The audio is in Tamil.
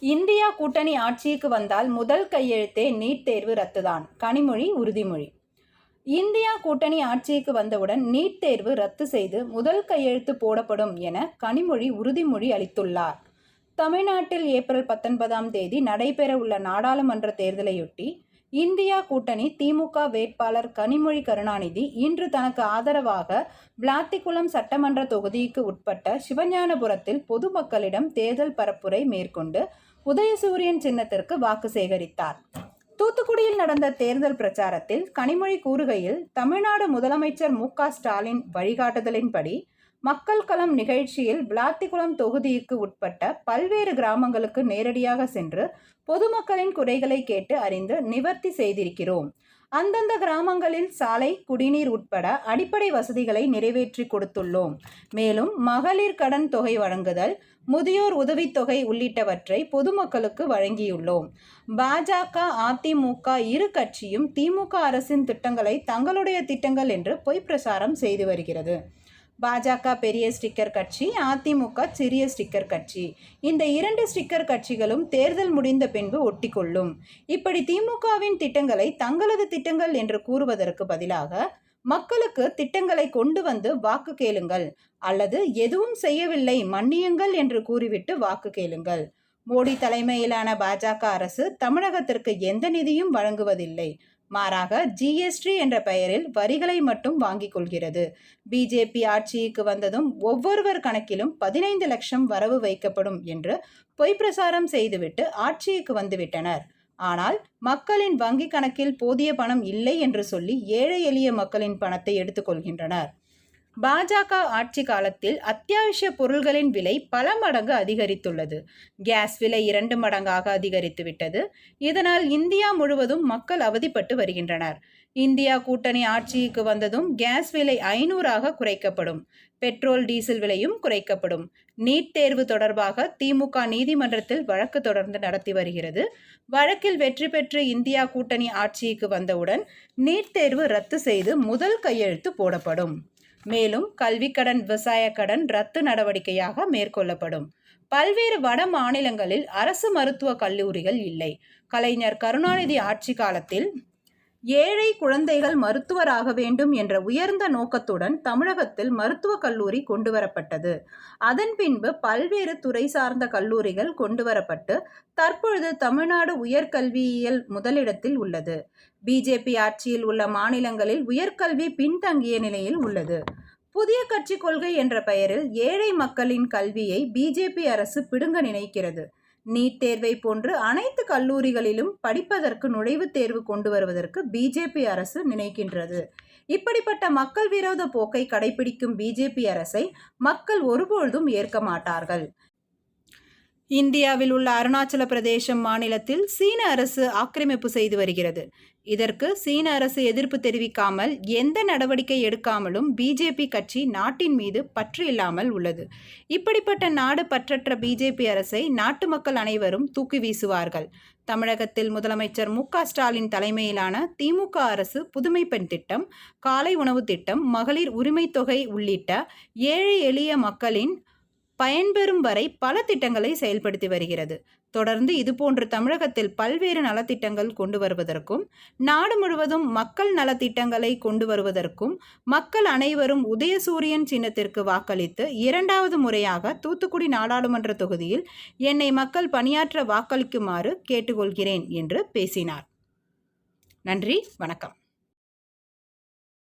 இந்தியா கூட்டணி ஆட்சிக்கு வந்தால் முதல் கையெழுத்தே நீட் தேர்வு ரத்துதான். கனிமொழி உறுதிமொழி. இந்தியா கூட்டணி ஆட்சிக்கு வந்தவுடன் நீட் தேர்வு ரத்து செய்து முதல் கையெழுத்து போடப்படும் என கனிமொழி உறுதிமொழி அளித்துள்ளார். தமிழ்நாட்டில் ஏப்ரல் பத்தொன்பதாம் தேதி நடைபெறவுள்ள நாடாளுமன்ற தேர்தலையொட்டி இந்தியா கூட்டணி திமுக வேட்பாளர் கனிமொழி கருணாநிதி இன்று தனக்கு ஆதரவாக விளாத்திக்குளம் சட்டமன்ற தொகுதிக்கு உட்பட்ட சிவஞானபுரத்தில் பொதுமக்களிடம் தேர்தல் பரப்புரை மேற்கொண்டு உதயசூரியன் சின்னத்திற்கு வாக்கு சேகரித்தார். தூத்துக்குடியில் நடந்த தேர்தல் பிரச்சாரத்தில் கனிமொழி கூறுகையில் தமிழ்நாடு முதலமைச்சர் மு ஸ்டாலின் வழிகாட்டுதலின்படி மக்கள் களம் நிகழ்ச்சியில் விளாத்திக்குளம் தொகுதிக்கு உட்பட்ட பல்வேறு கிராமங்களுக்கு நேரடியாக சென்று பொதுமக்களின் குறைகளை கேட்டு அறிந்து நிவர்த்தி செய்திருக்கிறோம். அந்தந்த கிராமங்களில் சாலை குடிநீர் உட்பட அடிப்படை வசதிகளை நிறைவேற்றி கொடுத்துள்ளோம். மேலும் மகளிர் கடன் தொகை வழங்குதல் முதியோர் உதவித்தொகை உள்ளிட்டவற்றை பொதுமக்களுக்கு வழங்கியுள்ளோம். பாஜக அதிமுக இரு கட்சியும் திமுக அரசின் திட்டங்களை தங்களுடைய திட்டங்கள் என்று பொய் பிரசாரம் செய்து வருகிறது. பாஜக பெரிய ஸ்டிக்கர் கட்சி அதிமுக சிறிய ஸ்டிக்கர் கட்சி. இந்த இரண்டு ஸ்டிக்கர் கட்சிகளும் தேர்தல் முடிந்த பின்பு ஒட்டிக்கொள்ளும். இப்படி திமுகவின் திட்டங்களை தங்களது திட்டங்கள் என்று கூறுவதற்கு பதிலாக மக்களுக்கு திட்டங்களை கொண்டு வந்து வாக்கு கேளுங்கள் அல்லது எதுவும் செய்யவில்லை மன்னியுங்கள் என்று கூறிவிட்டு வாக்கு கேளுங்கள். மோடி தலைமையிலான பாஜக அரசு தமிழகத்திற்கு எந்த நிதியும் வழங்குவதில்லை. மாறாக ஜிஎஸ்டி என்ற பெயரில் வரிகளை மட்டும் வாங்கிக் கொள்கிறது. பிஜேபி ஆட்சிக்கு வந்ததும் ஒவ்வொருவர் கணக்கிலும் பதினைந்து லட்சம் வரவு வைக்கப்படும் என்று பொய் பிரசாரம் செய்துவிட்டு ஆட்சிக்கு வந்துவிட்டனர். ஆனால் மக்களின் வங்கி கணக்கில் போதிய பணம் இல்லை என்று சொல்லி ஏழை எளிய மக்களின் பணத்தை எடுத்துக்கொள்கின்றனர் பாஜக ஆட்சி காலத்தில் அத்தியாவசிய பொருள்களின் விலை பல மடங்கு அதிகரித்துள்ளது. கேஸ் விலை இரண்டு மடங்காக அதிகரித்துவிட்டது இதனால் இந்தியா முழுவதும் மக்கள் அவதிப்பட்டு வருகின்றனர். இந்தியா கூட்டணி ஆட்சிக்கு வந்ததும் கேஸ் விலை ஐநூறாக குறைக்கப்படும். பெட்ரோல் டீசல் விலையும் குறைக்கப்படும். நீட் தேர்வு தொடர்பாக திமுக நீதிமன்றத்தில் வழக்கு தொடர்ந்து நடத்தி வருகிறது. வழக்கில் வெற்றி பெற்று இந்தியா கூட்டணி ஆட்சிக்கு வந்தவுடன் நீட் தேர்வு ரத்து செய்து முதல் கையெழுத்து போடப்படும். மேலும் கல்விக்கடன் விவசாய கடன் ரத்து நடவடிக்கையாக மேற்கொள்ளப்படும். பல்வேறு வட மாநிலங்களில் அரசு மருத்துவ கல்லூரிகள் இல்லை. கலைஞர் கருணாநிதி ஆட்சி காலத்தில் ஏழை குழந்தைகள் மருத்துவராக வேண்டும் என்ற உயர்ந்த நோக்கத்துடன் தமிழகத்தில் மருத்துவக் கல்லூரி கொண்டுவரப்பட்டது. அதன் பின்பு பல்வேறு துறை சார்ந்த கல்லூரிகள் கொண்டுவரப்பட்டு தற்பொழுது தமிழ்நாடு உயர்கல்வியியல் முதலிடத்தில் உள்ளது. பிஜேபி ஆட்சியில் உள்ள மாநிலங்களில் உயர்கல்வி பின்தங்கிய நிலையில் உள்ளது. புதிய கட்சி கொள்கை என்ற பெயரில் ஏழை மக்களின் கல்வியை பிஜேபி அரசு பிடுங்க நினைக்கிறது. நீட் தேர்வை போன்று அனைத்து கல்லூரிகளிலும் படிப்பதற்கு நுழைவுத் தேர்வு கொண்டு வருவதற்கு பிஜேபி அரசு நினைக்கின்றது. இப்படிப்பட்ட மக்கள் விரோத போக்கை கடைபிடிக்கும் பிஜேபி அரசை மக்கள் ஒருபொழுதும் ஏற்க மாட்டார்கள். இந்தியாவில் உள்ள அருணாச்சல பிரதேசம் மாநிலத்தில் சீன அரசு ஆக்கிரமிப்பு செய்து வருகிறது. இதற்கு சீன அரசு எதிர்ப்பு தெரிவிக்காமல் எந்த நடவடிக்கை எடுக்காமலும் பிஜேபி கட்சி நாட்டின் மீது பற்று இல்லாமல் உள்ளது. இப்படிப்பட்ட நாடு பற்றற்ற பிஜேபி அரசை நாட்டு மக்கள் அனைவரும் தூக்கி வீசுவார்கள். தமிழகத்தில் முதலமைச்சர் மு ஸ்டாலின் தலைமையிலான திமுக அரசு புதுமை பெண் திட்டம் காலை உணவு திட்டம் மகளிர் உரிமை தொகை உள்ளிட்ட ஏழை எளிய மக்களின் பயன்பெறும் வரை பல திட்டங்களை செயல்படுத்தி வருகிறது. தொடர்ந்து இதுபோன்று தமிழகத்தில் பல்வேறு நலத்திட்டங்கள் கொண்டு வருவதற்கும் நாடு முழுவதும் மக்கள் நலத்திட்டங்களை கொண்டு வருவதற்கும் மக்கள் அனைவரும் உதயசூரியன் சின்னத்திற்கு வாக்களித்து இரண்டாவது முறையாக தூத்துக்குடி நாடாளுமன்ற தொகுதியில் என்னை மக்கள் பணியாற்ற வாக்களிக்குமாறு கேட்டுக்கொள்கிறேன் என்று பேசினார். நன்றி வணக்கம்.